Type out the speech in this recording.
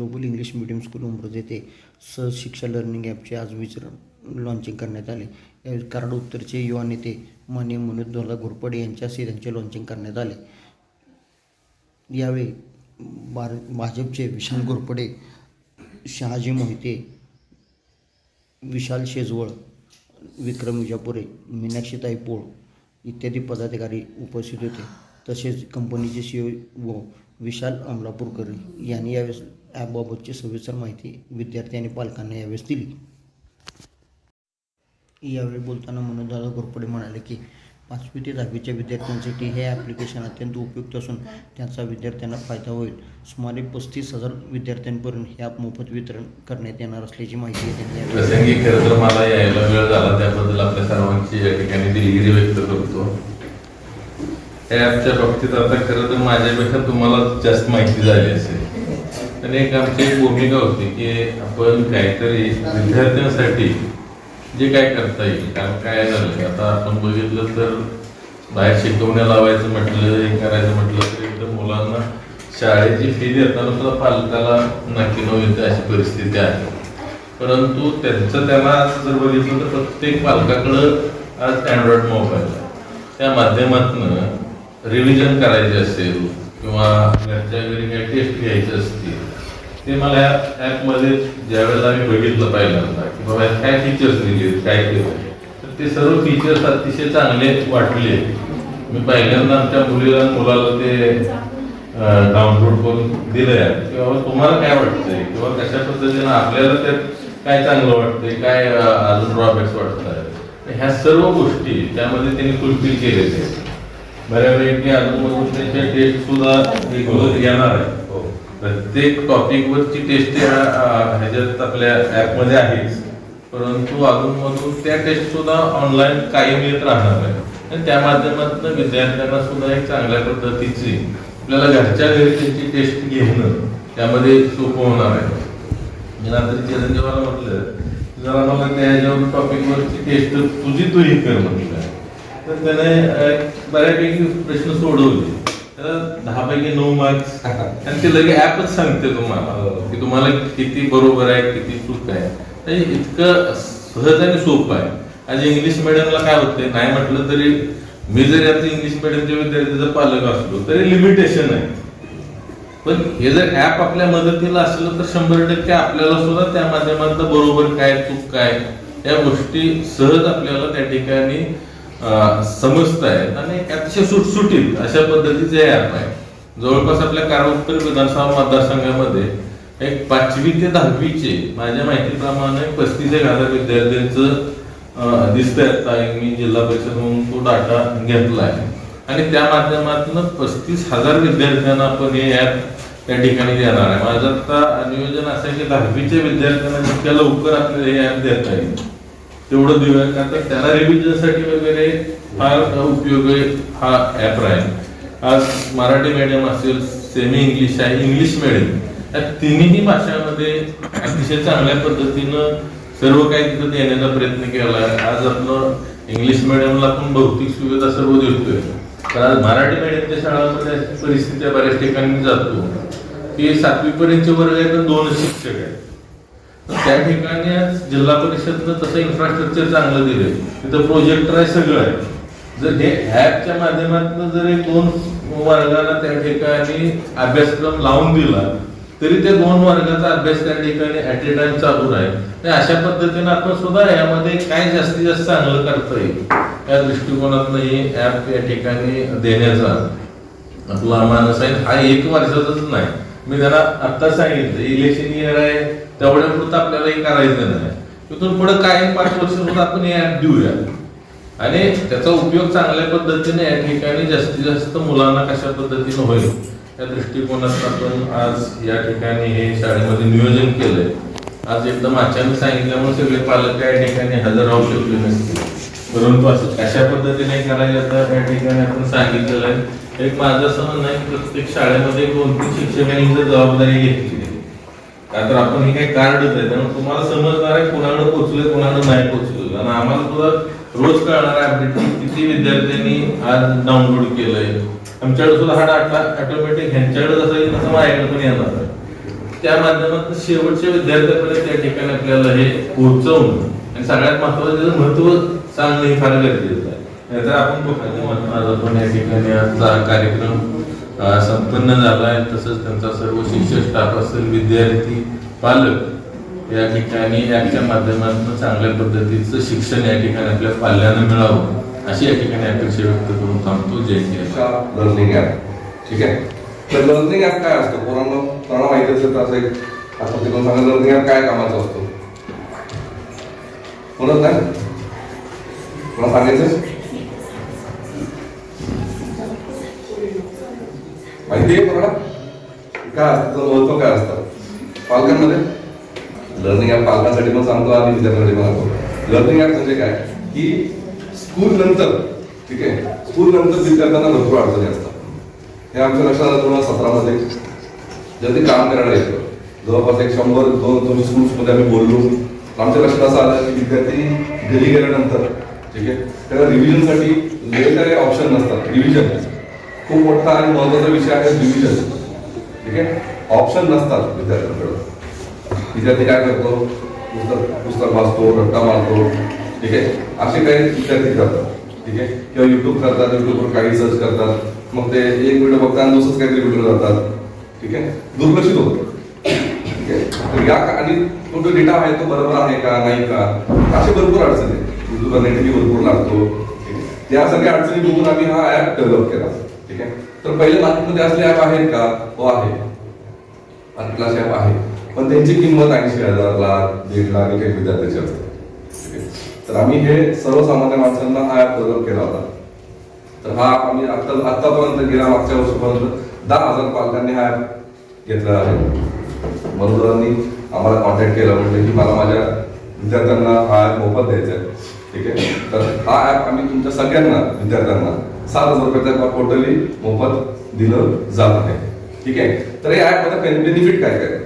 Global English medium school Umraj येथे सहशिक्षा learning ॲपचे आज विचार लॉन्चिंग करण्यात आले. यावेळी कराड उत्तरचे युवा नेते माने मनोजला घोरपडे यांच्या त्यांचे लॉन्चिंग करण्यात आले. यावेळी भार भाजपचे विशाल घोरपडे शहाजी मोहिते विशाल शेजवळ विक्रम विजापुरे मीनाक्षीताई पोळ इत्यादी पदाधिकारी उपस्थित होते. तसेच कंपनीचे सी व विशाल अमलापूरकर यांनी यावेळेस ॲपबाबतची सविस्तर माहिती विद्यार्थी आणि पालकांना यावेळेस दिली. यावेळी बोलताना मनोजदादा घोरपडे म्हणाले की पाचवी ते दहावीच्या विद्यार्थ्यांसाठी हे ॲप्लिकेशन अत्यंत उपयुक्त असून त्याचा विद्यार्थ्यांना फायदा होईल. सुमारे पस्तीस हजार विद्यार्थ्यांपर्यंत हे ॲप मोफत वितरण करण्यात येणार असल्याची माहिती त्यांनी प्रसंगी खरं तर मला यायला वेळ झाला त्याबद्दल आपल्या सर्वांची या ठिकाणी दिलगिरी व्यक्त करतो. त्या ॲपच्या बाबतीत आता खरं तर माझ्यापेक्षा तुम्हाला जास्त माहिती झाली असेल. आणि एक आमची एक भूमिका होती की आपण काहीतरी विद्यार्थ्यांसाठी जे काय करता येईल कारण काय झालं आता आपण बघितलं तर बाहेर शिकवण्या लावायचं म्हटलं हे करायचं म्हटलं तर एकदम मुलांना शाळेची फी देताना सुद्धा पालकाला नक्की न येते अशी परिस्थिती आहे. परंतु त्यांचं त्यांना आज जर बघितलं तर प्रत्येक पालकाकडं आज अँड्रॉइड मोबाईल त्या माध्यमातून रिव्हिजन करायचे असेल किंवा घरच्या घरी काही टेस्ट घ्यायचे असतील ते मला या ॲपमध्ये ज्या वेळेला मी बघितलं पहिल्यांदा की बाबा काय फीचर्स दिले काय केलं तर ते सर्व फीचर्स अतिशय चांगले वाटले. मी पहिल्यांदा आमच्या मुलीला मुलाला ते डाउनलोड करून दिलं आहे की बाबा तुम्हाला काय वाटतंय? किंवा कशा पद्धतीनं आपल्याला त्यात काय चांगलं वाटतंय? काय अजून ड्रॉबॅक्स वाटत आहेत ह्या सर्व गोष्टी त्यामध्ये त्यांनी फुलफिल केलेल्या आहेत. बऱ्यापैकी अजून त्याच्या टेस्ट सुद्धा रेग्युलर येणार आहे. प्रत्येक टॉपिक वरची टेस्ट ह्याच्यात आपल्या ऍपमध्ये आहेच. परंतु अजून मधून त्या टेस्ट सुद्धा ऑनलाईन कायम येत राहणार आहे. आणि त्या माध्यमातून विद्यार्थ्यांना सुद्धा एक चांगल्या पद्धतीची आपल्याला घरच्या घरी त्यांची टेस्ट घेणं त्यामध्ये सोपं होणार आहे. मी रात्री चिरंजीवाला म्हटलं जरा मला त्या ह्याच्यावर टॉपिक वरची टेस्ट तुझी तू ही कर म्हटलं. तर त्याने बऱ्यापैकी प्रश्न सोडवले. त्याला दहा पैकी नऊ मार्क्स आणि ते लगे ऍपच सांगते तुम्हाला की तुम्हाला किती बरोबर आहे किती चूक आहे. म्हणजे इतकं सहज आणि सोपं आहे. आज इंग्लिश मिडियमला काय होते नाही म्हटलं तरी मी जर याचं इंग्लिश मिडियमच्या विद्यार्थ्याचा पालक असलो तरी लिमिटेशन आहे. पण हे जर ऍप आपल्या मदतीला असलं तर शंभर टक्के आपल्याला सुद्धा त्या माध्यमातलं बरोबर काय चूक काय या गोष्टी सहज आपल्याला त्या ठिकाणी समजत आहेत आणि अतिशय सुटसुटीत अशा पद्धतीचे हे ऍप आहे. जवळपास आपल्या कारवार विधानसभा मतदारसंघामध्ये एक पाचवी ते दहावीचे माझ्या माहितीप्रमाणे पस्तीस एक हजार विद्यार्थ्यांचं दिसतंय आता. मी जिल्हा परिषद म्हणून तो डाटा घेतला आहे. आणि त्या माध्यमातून पस्तीस हजार विद्यार्थ्यांना आपण हे ऍप त्या ठिकाणी देणार आहे. माझं आता नियोजन असं आहे की दहावीच्या विद्यार्थ्यांना जितक्या लवकर आपल्याला हे ऍप देता येईल तेवढं देऊया कारण त्याला रिव्हिजनसाठी वगैरे फार उपयोगी हा ऍप राहील आज मराठी मीडियम असेल सेमी इंग्लिश आहे इंग्लिश मीडियम या तिन्ही भाषांमध्ये अतिशय चांगल्या पद्धतीनं सर्व काही तिथं देण्याचा प्रयत्न केला आहे. आज आपलं इंग्लिश मिडियमला पण भौतिक सुविधा सर्व देतोय. तर आज मराठी मीडियमच्या शाळांमध्ये अशी परिस्थिती बऱ्याच ठिकाणी जातो. की सातवीपर्यंतचे वर्ग आहेत तर दोन शिक्षक आहेत. त्या ठिकाणी आज जिल्हा परिषदनं तसं इन्फ्रास्ट्रक्चर चांगलं दिलंय. तिथं प्रोजेक्टर आहे सगळं आहे. जर हे ऍपच्या माध्यमातून जर एक दोन वर्गाला त्या ठिकाणी अभ्यासक्रम लावून दिला तरी त्या दोन वर्गाचा अभ्यास त्या ठिकाणी ऍट ए टाइम चालू राहील. तर अशा पद्धतीने आपण सुद्धा यामध्ये काय जास्तीत जास्त चांगलं करता येईल त्या दृष्टिकोनातून हे ऍप या ठिकाणी देण्याचा. आपला मानस आहे हा एक वर्षाचाच नाही. मी जरा आता सांगितलं इलेक्शन इयर आहे तेवढ्या पुरतं आपल्याला हे करायचं नाही. तिथून पुढे काय पाच वर्ष सुद्धा आपण हे ऍप देऊया. आणि त्याचा उपयोग चांगल्या पद्धतीने या ठिकाणी जास्तीत जास्त मुलांना कशा पद्धतीने होईल या दृष्टिकोनात आपण आज या ठिकाणी हे शाळेमध्ये नियोजन केलंय. आज एकदम अचानक सांगितल्यामुळे सगळे पालक या ठिकाणी हजर राहू शकले नसतील. परंतु असं कशा पद्धतीने करायचं तर या ठिकाणी आपण सांगितलेलं आहे. एक माझं असं म्हणणं आहे की प्रत्येक शाळेमध्ये कोणती शिक्षकांनी जर जबाबदारी घेतली का तर आपण हे काही कार्डच आहे त्यामुळे तुम्हाला समजणार आहे कोणाकडे पोहोचले कोणाकडे नाही पोहोचले आणि आम्हाला सुद्धा रोज कळणार आहे अपडेट किती विद्यार्थ्यांनी आज डाउनलोड केलंय. आमच्याकडे सुद्धा हा डाटा ऑटोमॅटिक ह्यांच्याकडे जसं येईल तसं माझ्याकडे पण येणार आहे. त्या माध्यमातून शेवटच्या विद्यार्थ्यापर्यंत त्या ठिकाणी आपल्याला हे पोहोचवून आणि सगळ्यात महत्वाचं महत्त्व सांगणं हे फार गरजेचं आहे नाहीतर आपण माध्यमातून माझा पण या ठिकाणी आजचा कार्यक्रम संपन्न झाला आहे. तसंच त्यांचा सर्व शिक्षक स्टाफ असेल विद्यार्थी पालक या ठिकाणी ऍपच्या माध्यमातून चांगल्या पद्धतीचं शिक्षण या ठिकाणी आपल्या पाल्यांना मिळावं अशी या ठिकाणी अपेक्षा व्यक्त करून थांबतो. जय लर्निंग ॲप ठीक आहे. तर लर्निंग ॲप काय असतं? पोरांना त्यांना माहिती असेल तर असं एक आता तिकडून सांगा लर्निंग ॲप काय कामाचा असतो? म्हणत नाही? मला सांगायचं माहिती आहे कोणाला काय असतं महत्त्व काय असतं? पालकांमध्ये? लर्निंग ॲप पालकांसाठी पण सांगतो आणि विद्यार्थ्यांसाठी पण सांगतो. लर्निंग ॲप म्हणजे काय? की स्कूल नंतर ठीक आहे? स्कूल नंतर विद्यार्थ्यांना भरपूर अडचणी असतात. हे आमच्या लक्षात आलं दोन हजार सतरामध्ये. जर ते काम करायला येतं. जवळपास एक शंभर दोन दोन स्कूल्समध्ये आम्ही बोललो. आमच्या लक्षात असं आलं की विद्यार्थी घरी गेल्यानंतर ठीक आहे? त्याला रिव्हिजनसाठी लय काही ऑप्शन नसतात रिव्हिजन खूप मोठा आणि महत्त्वाचा विषय आहे रिव्हिजन ठीक आहे? ऑप्शन नसतात विद्यार्थ्यांकडे. विद्यार्थी काय करतो? पुस्तक पुस्तक वाचतो रट्टा मारतो. ठीक आहे? असे काही विद्यार्थी करतात. ठीक आहे? किंवा युट्यूब करतात युट्यूबवर काही सर्च करतात. मग ते एक व्हिडिओ बघताना दुसरंच काहीतरी व्हिडिओ जातात. ठीक आहे? दुर्लक्षित होतं ठीक आहे? तर या का- आणि तो जो डेटा आहे तो बरोबर आहे का नाही का? असे भरपूर अडचणी आहेत. युट्यूबला नेटही भरपूर लागतो. त्या सगळ्या अडचणी बघून आम्ही हा ऍप डेव्हलप केला. ठीक आहे? तर पहिले मार्केटमध्ये असले ऍप आहेत का? हो आहे क्लास ऍप आहे. पण त्यांची किंमत ऐंशी हजार लाख दीड लाख एक काही विद्यार्थ्याची असते. तर आम्ही हे सर्वसामान्य माणसांना हा ऍप डेव्हलप केला होता. तर हा आम्ही आता आतापर्यंत गेल्या मागच्या वर्षापर्यंत दहा हजार पालकांनी हा ऍप घेतला आहे. मधुरांनी आम्हाला कॉन्टॅक्ट केला. म्हणजे की मला माझ्या विद्यार्थ्यांना हा ऍप मोफत द्यायचा आहे. ठीक आहे? तर हा ऍप आम्ही तुमच्या सगळ्यांना विद्यार्थ्यांना सात हजार रुपयाचा टोटली मोफत दिलं जात आहे. ठीक आहे? तर या ऍपमध्ये बेनिफिट काय काय?